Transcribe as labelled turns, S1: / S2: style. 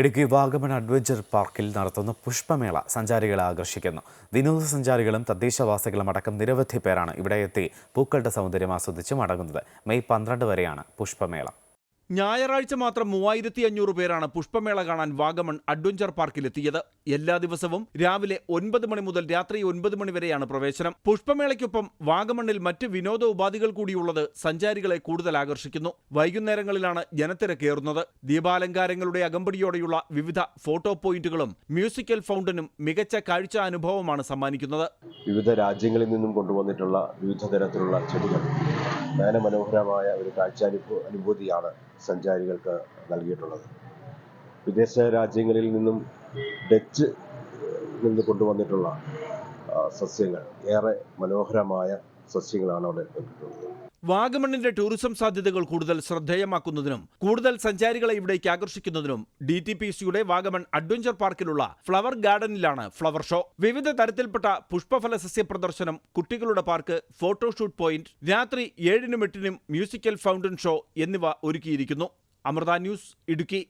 S1: Idukki Vagamon adventure പാർക്കിൽ നടത്തുന്ന പുഷ്പമേള സഞ്ചാരികളെ ആകർഷിക്കുന്നു. വിനോദസഞ്ചാരികളും തദ്ദേശവാസികളും അടക്കം നിരവധി പേരാണ് ഇവിടെ എത്തി പൂക്കളുടെ സൗന്ദര്യം ആസ്വദിച്ച് മടങ്ങുന്നത്. മെയ് പന്ത്രണ്ട് വരെയാണ് പുഷ്പമേള.
S2: ഞായറാഴ്ച മാത്രം മൂവായിരത്തി അഞ്ഞൂറ് പേരാണ് പുഷ്പമേള കാണാൻ വാഗമൺ അഡ്വഞ്ചർ പാർക്കിലെത്തിയത്. എല്ലാ ദിവസവും രാവിലെ ഒൻപത് മണി മുതൽ രാത്രി ഒൻപത് മണി വരെയാണ് പ്രവേശനം. പുഷ്പമേളയ്ക്കൊപ്പം വാഗമണ്ണിൽ മറ്റ് വിനോദ ഉപാധികൾ കൂടിയുള്ളത് സഞ്ചാരികളെ കൂടുതൽ ആകർഷിക്കുന്നു. വൈകുന്നേരങ്ങളിലാണ് ജനത്തിരക്കേറുന്നത്. ദീപാലങ്കാരങ്ങളുടെ അകമ്പടിയോടെയുള്ള വിവിധ ഫോട്ടോ പോയിന്റുകളും മ്യൂസിക്കൽ ഫൗണ്ടനും മികച്ച കാഴ്ച അനുഭവമാണ് സമ്മാനിക്കുന്നത്.
S3: വിവിധ രാജ്യങ്ങളിൽ നിന്നും കൊണ്ടുവന്നിട്ടുള്ള വിവിധ തരത്തിലുള്ള ചെടികൾ. നയനമനോഹരമായ ഒരു കാഴ്ചാനുഭൂ അനുഭൂതിയാണ് സഞ്ചാരികൾക്ക് നൽകിയിട്ടുള്ളത്. വിദേശ രാജ്യങ്ങളിൽ നിന്നും ഡച്ച് നിന്ന് കൊണ്ടുവന്നിട്ടുള്ള സസ്യങ്ങൾ ഏറെ മനോഹരമായ സസ്യങ്ങളാണ് അവിടെ
S2: വാഗമണ്ണിന്റെ ടൂറിസം സാധ്യതകൾ കൂടുതൽ ശ്രദ്ധേയമാക്കുന്നതിനും കൂടുതൽ സഞ്ചാരികളെ ഇവിടേക്ക് ആകർഷിക്കുന്നതിനും ഡി ടി പി സിയുടെ വാഗമൺ അഡ്വഞ്ചർ പാർക്കിലുള്ള ഫ്ലവർ ഗാർഡനിലാണ് ഫ്ലവർ ഷോ. വിവിധ തരത്തിൽപ്പെട്ട പുഷ്പഫല സസ്യ പ്രദർശനം കുട്ടികളുടെ പാർക്ക് ഫോട്ടോഷൂട്ട് പോയിന്റ് രാത്രി ഏഴിനും എട്ടിനും മ്യൂസിക്കൽ ഫൗണ്ടൻ ഷോ എന്നിവ ഒരുക്കിയിരിക്കുന്നു. അമൃത ന്യൂസ് ഇടുക്കി.